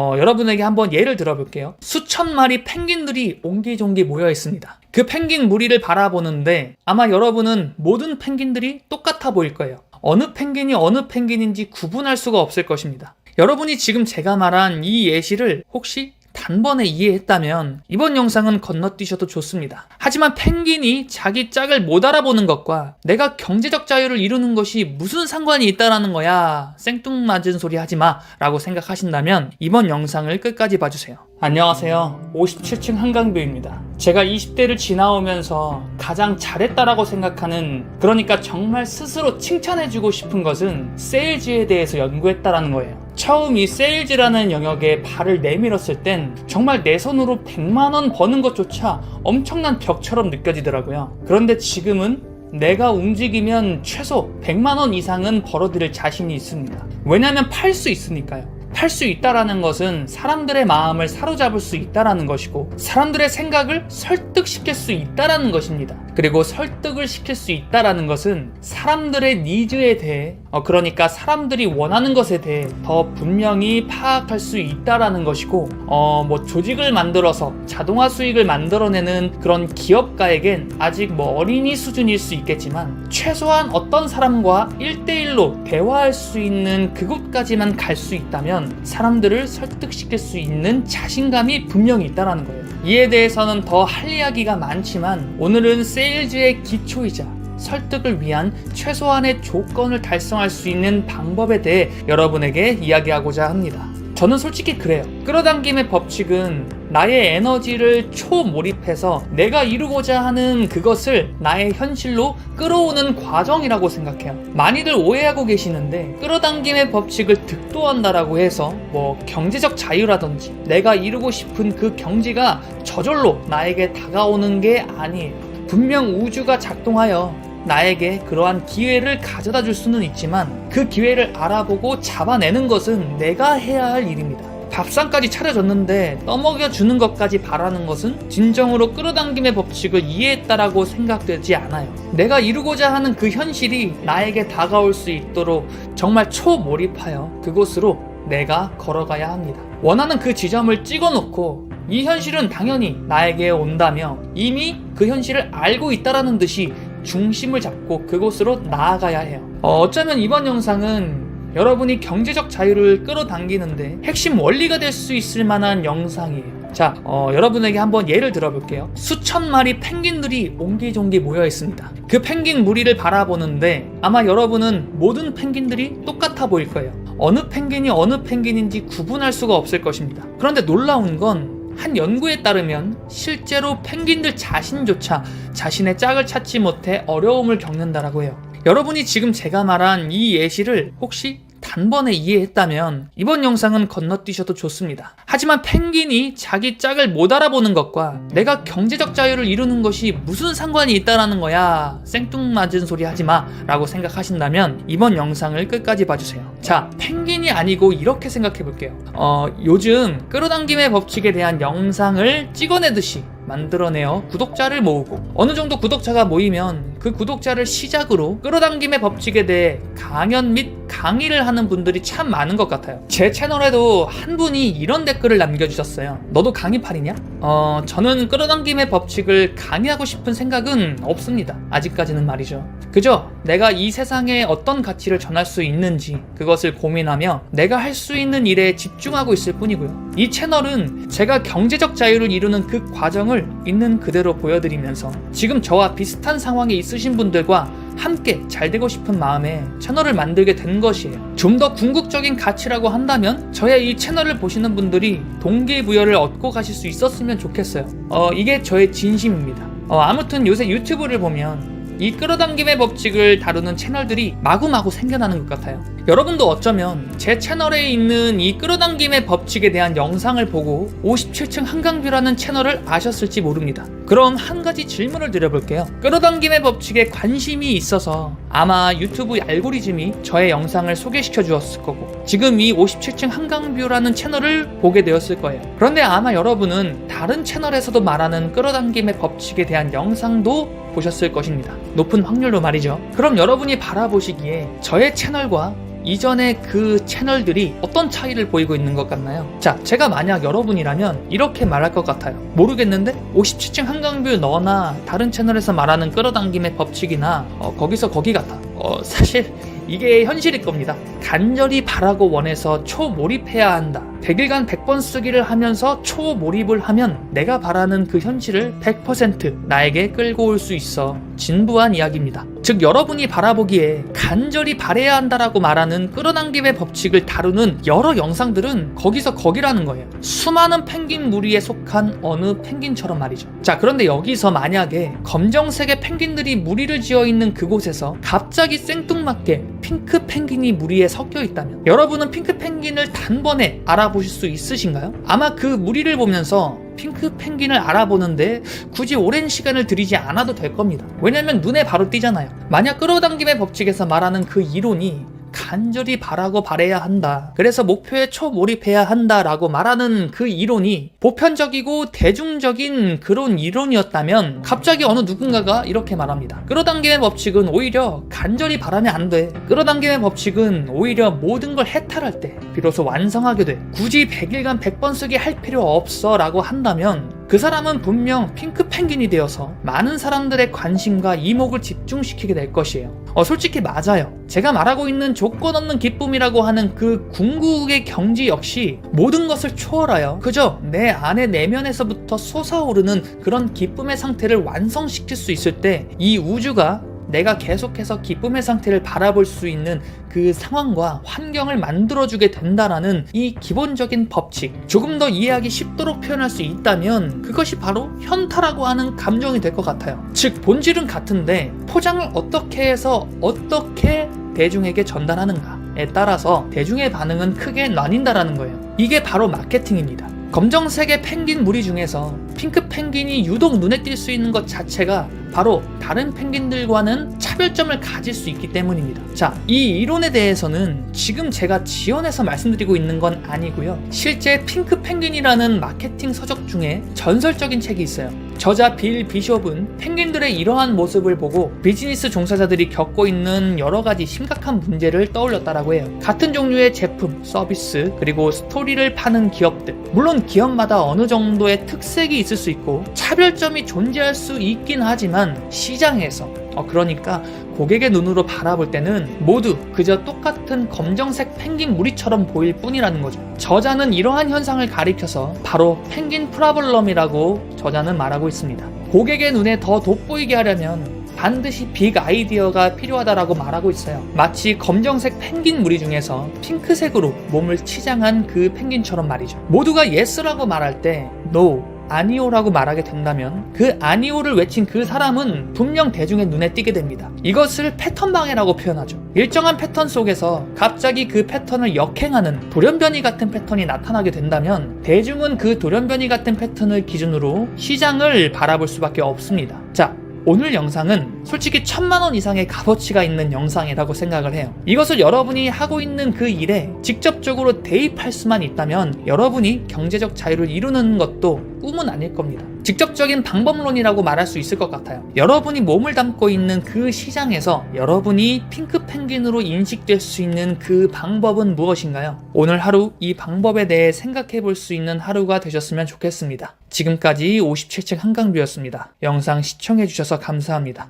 어, 여러분에게 한번 예를 들어볼게요. 수천 마리 펭귄들이 옹기종기 모여 있습니다. 그 펭귄 무리를 바라보는데 아마 여러분은 모든 펭귄들이 똑같아 보일 거예요. 어느 펭귄이 어느 펭귄인지 구분할 수가 없을 것입니다. 여러분이 지금 제가 말한 이 예시를 혹시 단번에 이해했다면 이번 영상은 건너뛰셔도 좋습니다. 하지만 펭귄이 자기 짝을 못 알아보는 것과 내가 경제적 자유를 이루는 것이 무슨 상관이 있다라는 거야. 생뚱맞은 소리 하지 마. 라고 생각하신다면 이번 영상을 끝까지 봐주세요. 안녕하세요. 57층 한강뷰입니다. 제가 20대를 지나오면서 가장 잘했다라고 생각하는 그러니까 정말 스스로 칭찬해주고 싶은 것은 세일즈에 대해서 연구했다라는 거예요. 처음 이 세일즈라는 영역에 발을 내밀었을 땐 정말 내 손으로 100만원 버는 것조차 엄청난 벽처럼 느껴지더라고요. 그런데 지금은 내가 움직이면 최소 100만원 이상은 벌어들일 자신이 있습니다. 왜냐면 팔 수 있으니까요. 팔 수 있다라는 것은 사람들의 마음을 사로잡을 수 있다라는 것이고 사람들의 생각을 설득시킬 수 있다라는 것입니다. 그리고 설득을 시킬 수 있다라는 것은 사람들의 니즈에 대해 어, 그러니까 사람들이 원하는 것에 대해 더 분명히 파악할 수 있다라는 것이고 어, 뭐 조직을 만들어서 자동화 수익을 만들어내는 그런 기업가에겐 아직 뭐 어린이 수준일 수 있겠지만 최소한 어떤 사람과 1대1로 대화할 수 있는 그곳까지만 갈 수 있다면 사람들을 설득시킬 수 있는 자신감이 분명히 있다라는 거예요. 이에 대해서는 더 할 이야기가 많지만 오늘은 세일즈의 기초이자 설득을 위한 최소한의 조건을 달성할 수 있는 방법에 대해 여러분에게 이야기하고자 합니다. 저는 솔직히 그래요. 끌어당김의 법칙은 나의 에너지를 초몰입해서 내가 이루고자 하는 그것을 나의 현실로 끌어오는 과정이라고 생각해요. 많이들 오해하고 계시는데 끌어당김의 법칙을 득도한다라고 해서 뭐 경제적 자유라든지 내가 이루고 싶은 그 경지가 저절로 나에게 다가오는 게 아니에요. 분명 우주가 작동하여 나에게 그러한 기회를 가져다 줄 수는 있지만 그 기회를 알아보고 잡아내는 것은 내가 해야 할 일입니다. 밥상까지 차려줬는데 떠먹여 주는 것까지 바라는 것은 진정으로 끌어당김의 법칙을 이해했다라고 생각되지 않아요. 내가 이루고자 하는 그 현실이 나에게 다가올 수 있도록 정말 초몰입하여 그곳으로 내가 걸어가야 합니다. 원하는 그 지점을 찍어놓고 이 현실은 당연히 나에게 온다며 이미 그 현실을 알고 있다라는 듯이 중심을 잡고 그곳으로 나아가야 해요. 어, 어쩌면 이번 영상은 여러분이 경제적 자유를 끌어당기는데 핵심 원리가 될 수 있을 만한 영상이에요. 자, 어, 여러분에게 한번 예를 들어볼게요. 수천 마리 펭귄들이 옹기종기 모여 있습니다. 그 펭귄 무리를 바라보는데 아마 여러분은 모든 펭귄들이 똑같아 보일 거예요. 어느 펭귄이 어느 펭귄인지 구분할 수가 없을 것입니다. 그런데 놀라운 건 한 연구에 따르면 실제로 펭귄들 자신조차 자신의 짝을 찾지 못해 어려움을 겪는다라고 해요. 여러분이 지금 제가 말한 이 예시를 혹시 단번에 이해했다면 이번 영상은 건너뛰셔도 좋습니다. 하지만 펭귄이 자기 짝을 못 알아보는 것과 내가 경제적 자유를 이루는 것이 무슨 상관이 있다라는 거야. 생뚱맞은 소리 하지 마. 라고 생각하신다면 이번 영상을 끝까지 봐주세요. 자, 펭귄이 아니고 이렇게 생각해 볼게요. 어, 요즘 끌어당김의 법칙에 대한 영상을 찍어내듯이 만들어내어 구독자를 모으고 어느 정도 구독자가 모이면 그 구독자를 시작으로 끌어당김의 법칙에 대해 강연 및 강의를 하는 분들이 참 많은 것 같아요. 제 채널에도 한 분이 이런 댓글을 남겨주셨어요. 너도 강의팔이냐? 어, 저는 끌어당김의 법칙을 강의하고 싶은 생각은 없습니다. 아직까지는 말이죠. 그저 내가 이 세상에 어떤 가치를 전할 수 있는지 그것을 고민하며 내가 할 수 있는 일에 집중하고 있을 뿐이고요. 이 채널은 제가 경제적 자유를 이루는 그 과정을 있는 그대로 보여드리면서 지금 저와 비슷한 상황에 있으신 분들과 함께 잘 되고 싶은 마음에 채널을 만들게 된 것이에요. 좀 더 궁극적인 가치라고 한다면 저의 이 채널을 보시는 분들이 동기부여를 얻고 가실 수 있었으면 좋겠어요. 어, 이게 저의 진심입니다. 어, 아무튼 요새 유튜브를 보면 이 끌어당김의 법칙을 다루는 채널들이 마구마구 생겨나는 것 같아요. 여러분도 어쩌면 제 채널에 있는 이 끌어당김의 법칙에 대한 영상을 보고 57층 한강뷰라는 채널을 아셨을지 모릅니다. 그럼 한 가지 질문을 드려볼게요. 끌어당김의 법칙에 관심이 있어서 아마 유튜브 알고리즘이 저의 영상을 소개시켜 주었을 거고 지금 이 57층 한강뷰라는 채널을 보게 되었을 거예요. 그런데 아마 여러분은 다른 채널에서도 말하는 끌어당김의 법칙에 대한 영상도 보셨을 것입니다. 높은 확률로 말이죠. 그럼 여러분이 바라보시기에 저의 채널과 이전의 그 채널들이 어떤 차이를 보이고 있는 것 같나요? 자, 제가 만약 여러분이라면 이렇게 말할 것 같아요. 모르겠는데 57층 한강뷰 너나 다른 채널에서 말하는 끌어당김의 법칙이나 어, 거기서 거기 같아. 어, 사실 이게 현실일 겁니다. 간절히 바라고 원해서 초몰입해야 한다. 100일간 100번 쓰기를 하면서 초몰입을 하면 내가 바라는 그 현실을 100% 나에게 끌고 올 수 있어. 진부한 이야기입니다. 즉 여러분이 바라보기에 간절히 바래야 한다라고 말하는 끌어당김의 법칙을 다루는 여러 영상들은 거기서 거기라는 거예요. 수많은 펭귄 무리에 속한 어느 펭귄처럼 말이죠. 자, 그런데 여기서 만약에 검정색의 펭귄들이 무리를 지어 있는 그곳에서 갑자기 생뚱맞게 핑크 펭귄이 무리에 섞여 있다면 여러분은 핑크 펭귄을 단번에 알아보실 수 있으신가요? 아마 그 무리를 보면서 핑크 펭귄을 알아보는데 굳이 오랜 시간을 들이지 않아도 될 겁니다. 왜냐면 눈에 바로 띄잖아요. 만약 끌어당김의 법칙에서 말하는 그 이론이 간절히 바라고 바래야 한다. 그래서 목표에 초몰입해야 한다라고 말하는 그 이론이 보편적이고 대중적인 그런 이론이었다면 갑자기 어느 누군가가 이렇게 말합니다. 끌어당김의 법칙은 오히려 간절히 바라면 안 돼. 끌어당김의 법칙은 오히려 모든 걸 해탈할 때 비로소 완성하게 돼. 굳이 100일간 100번 쓰기 할 필요 없어 라고 한다면 그 사람은 분명 핑크 펭귄이 되어서 많은 사람들의 관심과 이목을 집중시키게 될 것이에요. 어, 솔직히 맞아요. 제가 말하고 있는 조건 없는 기쁨이라고 하는 그 궁극의 경지 역시 모든 것을 초월하여 그저 내 안의 내면에서부터 솟아오르는 그런 기쁨의 상태를 완성시킬 수 있을 때 이 우주가 내가 계속해서 기쁨의 상태를 바라볼 수 있는 그 상황과 환경을 만들어주게 된다라는 이 기본적인 법칙. 조금 더 이해하기 쉽도록 표현할 수 있다면 그것이 바로 현타라고 하는 감정이 될 것 같아요. 즉, 본질은 같은데 포장을 어떻게 해서 어떻게 대중에게 전달하는가에 따라서 대중의 반응은 크게 나뉜다라는 거예요. 이게 바로 마케팅입니다. 검정색의 펭귄 무리 중에서 핑크 펭귄이 유독 눈에 띌 수 있는 것 자체가 바로 다른 펭귄들과는 차별점을 가질 수 있기 때문입니다. 자, 이 이론에 대해서는 지금 제가 지원해서 말씀드리고 있는 건 아니고요. 실제 핑크 펭귄이라는 마케팅 서적 중에 전설적인 책이 있어요. 저자 빌 비숍은 펭귄들의 이러한 모습을 보고 비즈니스 종사자들이 겪고 있는 여러 가지 심각한 문제를 떠올렸다라고 해요. 같은 종류의 제품, 서비스, 그리고 스토리를 파는 기업들. 물론 기업마다 어느 정도의 특색이 있을 수 있고 차별점이 존재할 수 있긴 하지만 시장에서 어, 그러니까 고객의 눈으로 바라볼 때는 모두 그저 똑같은 검정색 펭귄 무리처럼 보일 뿐이라는 거죠. 저자는 이러한 현상을 가리켜서 바로 펭귄 프라블럼이라고 저자는 말하고 있습니다. 고객의 눈에 더 돋보이게 하려면 반드시 빅 아이디어가 필요하다라고 말하고 있어요. 마치 검정색 펭귄 무리 중에서 핑크색으로 몸을 치장한 그 펭귄처럼 말이죠. 모두가 yes라고 말할 때 no, 아니오라고 말하게 된다면 그 아니오를 외친 그 사람은 분명 대중의 눈에 띄게 됩니다. 이것을 패턴 방해라고 표현하죠. 일정한 패턴 속에서 갑자기 그 패턴을 역행하는 돌연변이 같은 패턴이 나타나게 된다면 대중은 그 돌연변이 같은 패턴을 기준으로 시장을 바라볼 수밖에 없습니다. 자, 오늘 영상은 솔직히 천만 원 이상의 값어치가 있는 영상이라고 생각을 해요. 이것을 여러분이 하고 있는 그 일에 직접적으로 대입할 수만 있다면 여러분이 경제적 자유를 이루는 것도 꿈은 아닐 겁니다. 직접적인 방법론이라고 말할 수 있을 것 같아요. 여러분이 몸을 담고 있는 그 시장에서 여러분이 핑크 펭귄으로 인식될 수 있는 그 방법은 무엇인가요? 오늘 하루 이 방법에 대해 생각해 볼 수 있는 하루가 되셨으면 좋겠습니다. 지금까지 57층 한강뷰였습니다. 영상 시청해 주셔서 감사합니다.